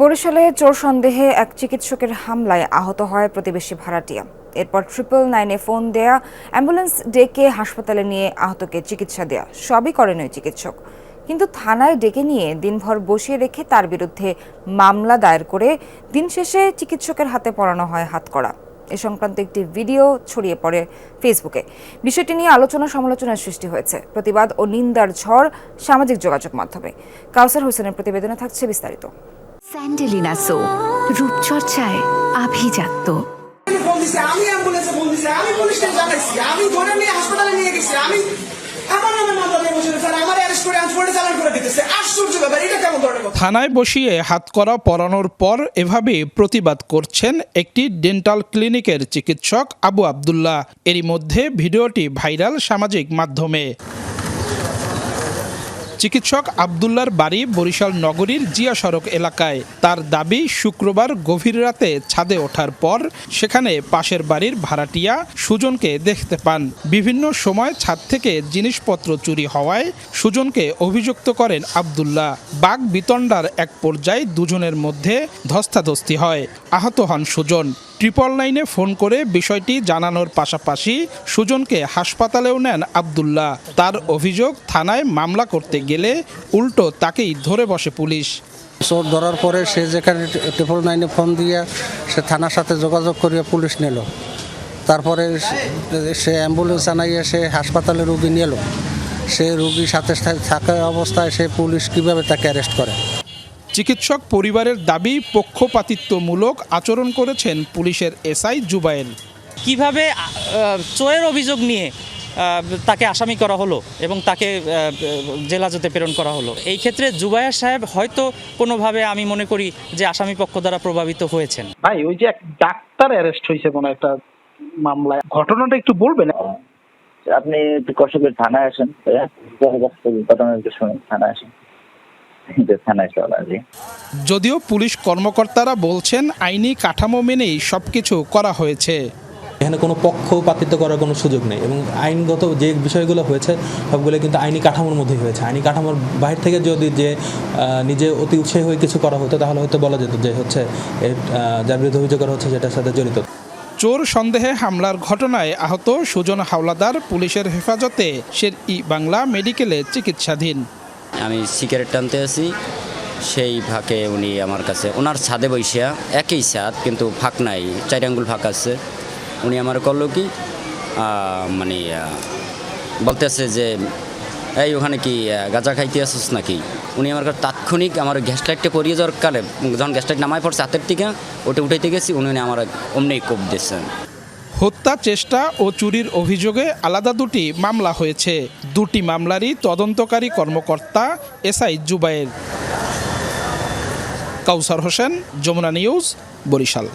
বরিশালে চোর সন্দেহে এক চিকিৎসকের হামলায় আহত হয় প্রতিবেশী ভাড়াটিয়া। এরপর ট্রিপল নাইনে ফোন দেয়া অ্যাম্বুলেন্স ডেকে হাসপাতালে নিয়ে আহতকে চিকিৎসা দেয়া, সবই করেন ওই চিকিৎসক। কিন্তু থানায় ডেকে নিয়ে দিনভর বসিয়ে রেখে তার বিরুদ্ধে মামলা দায়ের করে দিন শেষে চিকিৎসকের হাতে পড়ানো হয় হাতকড়া। এ সংক্রান্ত একটি ভিডিও ছড়িয়ে পড়ে ফেসবুকে বিষয়টি নিয়ে আলোচনা সমালোচনার সৃষ্টি হয়েছে। প্রতিবাদ ও নিন্দার ঝড় সামাজিক যোগাযোগ মাধ্যমে। কাউসার হোসেনের প্রতিবেদনে থাকছে বিস্তারিত। স্যান্ডেলিনা সো রূপচর্চায় আভিজাত্য। আমি আমি অ্যাম্বুলেন্সে ফোন দিছি আমি পুলিশকে জানাইছি আমি ধরে নিয়ে হাসপাতালে নিয়ে গেছি আমি আমার নামে মামলা নিয়ে বসে স্যার আমার অ্যারেস্ট করে ট্রান্সপোর্টে চালান করে দিতেছে। আশ্চর্য ব্যাপার এটা কেমন ধরনের কথা? থানায় বসিয়ে হাতকড়া পরানোর পর এভাবে প্রতিবাদ করছেন একটি ডেন্টাল ক্লিনিকের চিকিৎসক আবু আবদুল্লাহ। এরই মধ্যে ভিডিওটি ভাইরাল সামাজিক মাধ্যমে। চিকিৎসক আবদুল্লার বাড়ি বরিশাল নগরীর জিয়া সড়ক এলাকায়। তার দাবি, শুক্রবার গভীর রাতে ছাদে ওঠার পর সেখানে পাশের বাড়ির ভাড়াটিয়া সুজনকে দেখতে পান। বিভিন্ন সময় ছাদ থেকে জিনিসপত্র চুরি হওয়ায় সুজনকে অভিযুক্ত করেন আবদুল্লাহ। বাঘ বিতণ্ডার এক পর্যায়ে দুজনের মধ্যে ধস্তাধস্তি হয়। আহত হন সুজন। ট্রিপল নাইনে ফোন করে বিষয়টি জানানোর পাশাপাশি সুজনকে হাসপাতালেও নেন আবদুল্লাহ। তার অভিযোগ, থানায় মামলা করতে গেলে উল্টো তাকেই ধরে বসে পুলিশ। চোর ধরার পরে সে যেখানে ট্রিপল নাইনে ফোন দিয়ে সে থানার সাথে যোগাযোগ করিয়া পুলিশ নিল। তারপরে সে- অ্যাম্বুলেন্স আনাইয়া সে হাসপাতালে রুগী নিল। সে রুগীর সাথে সাথে থাকা অবস্থায় সে পুলিশ কীভাবে তাকে অ্যারেস্ট করে? চিকিৎসক পরিবারের দাবি পক্ষপাতিত্বমূলক আচরণ করেছেন পুলিশের এসআই জুবায়েল। কীভাবে আহ, চোরের অভিযোগ নিয়ে আহ, তাকে আসামি করা হলো এবং তাকে জেলাজতে প্রেরণ করা হলো। এই ক্ষেত্রে জুবাইর সাহেব হয়তো কোনোভাবে আমি মনে করি যে আসামি পক্ষ দ্বারা প্রভাবিত হয়েছেন। ভাই ওই যে এক ডাক্তার অ্যারেস্ট হয়েছে কোনো একটা মামলায় ঘটনাটা একটু বলবেন? আপনি একটু কষ্ট করে থানায় আসেন? ঘটনা একটু শুনুন থানায় আসেন। থানায় চলা জি যদিও পুলিশ কর্মকর্তারা বলছেন আইনি কাঠামো মেনেই সবকিছু করা হয়েছে। এখানে কোনো পক্ষপাতিত্ব করার কোনো সুযোগ নেই এবং আইনগত যে বিষয়গুলো হয়েছে সবগুলো কিন্তু আইনি কাঠামোর মধ্যেই হয়েছে। আইনি কাঠামোর বাইরে থেকে যদি যে আহ, নিজে অতি উৎসাহী হয়ে কিছু করা হতো তাহলে হয়তো বলা যেত যে হচ্ছে যার বিরুদ্ধে অভিযোগ করা হচ্ছে যেটার সাথে জড়িত। চোর সন্দেহে হামলার ঘটনায় আহত সুজন হাওলাদার পুলিশের হেফাজতে শের ই বাংলা মেডিকেলে চিকিৎসাধীন। আমি সিগারেট টানতে আছি। সেই ফাঁকে উনি আমার কাছে, ওনার ছাদে বৈশা একই ছাদ, কিন্তু ফাঁক নাই চার আঙ্গুল ফাঁক আছে। উনি আমার করল কি মানে বলতেছে যে, এই ওখানে কি গাঁজা খাইতে আসছিস নাকি? উনি আমার কাছে তাৎক্ষণিক আমার গ্যাস লাইটটা পরিয়ে যাওয়ার কালে, যখন গ্যাস লাইট নামায় পড়ছে হাতের থেকে, ওটা উঠাইতে গেছি, উনি আমার অমনি কোপ দিয়েছেন। হত্যা, চেষ্টা ও চুরির অভিযোগে আলাদা দুটি মামলা হয়েছে। দুটি মামলারই তদন্তকারী কর্মকর্তা এসআই জুবায়ের। কাউসার হোসেন, যমুনা নিউজ, বরিশাল।